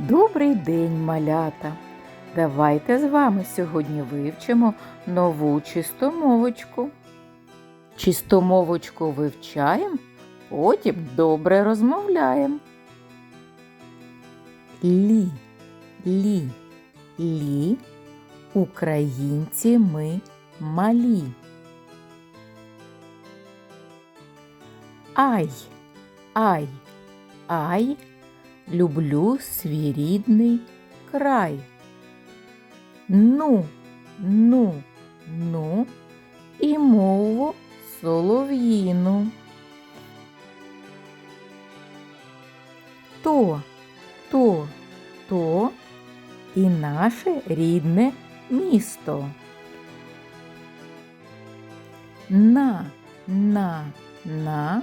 Добрий день, малята! Давайте з вами сьогодні вивчимо нову чистомовочку. Чистомовочку вивчаємо, потім добре розмовляємо. Лі, лі, лі, українці ми малі. Ай, ай, ай, люблю свій рідний край. Ну, ну, ну, і мову солов'їну. То, то, то і наше рідне місто. На, на, на,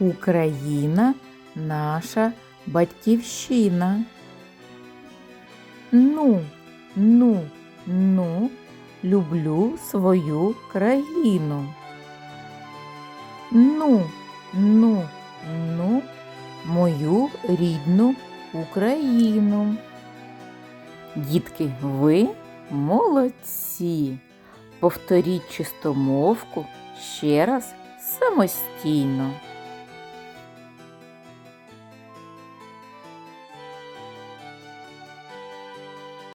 Україна наша батьківщина. Ну, ну, ну, люблю свою країну. Ну, ну, ну, мою рідну Україну. Дітки, ви молодці. Повторіть чистомовку ще раз самостійно.